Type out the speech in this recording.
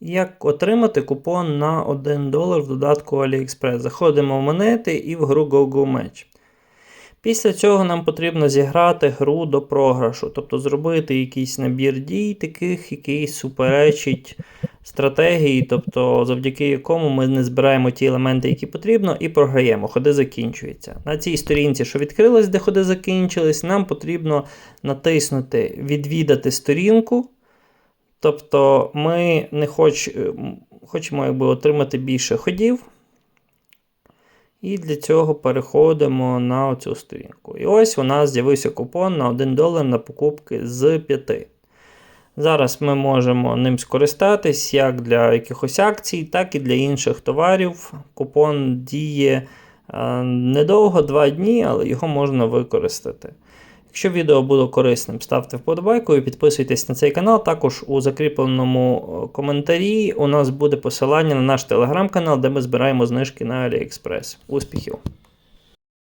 Як отримати купон на 1 долар в додатку AliExpress? Заходимо в монети і в гру GoGo Match. Після цього нам потрібно зіграти гру до програшу, тобто зробити якийсь набір дій, таких, який суперечить стратегії, тобто завдяки якому ми не збираємо ті елементи, які потрібно, і програємо. Ходи закінчуються. На цій сторінці, що відкрилась, де ходи закінчились, нам потрібно натиснути Відвідати сторінку. Тобто ми не хоч, хочемо якби, отримати більше ходів. І для цього переходимо на цю сторінку. І ось у нас з'явився купон на 1 долар на покупки з 5. Зараз ми можемо ним скористатись як для якихось акцій, так і для інших товарів. Купон діє е, недовго, 2 дні, але його можна використати. Якщо відео було корисним, ставте вподобайку і підписуйтесь на цей канал. Також у закріпленому е, коментарі у нас буде посилання на наш телеграм-канал, де ми збираємо знижки на AliExpress. Успіхів!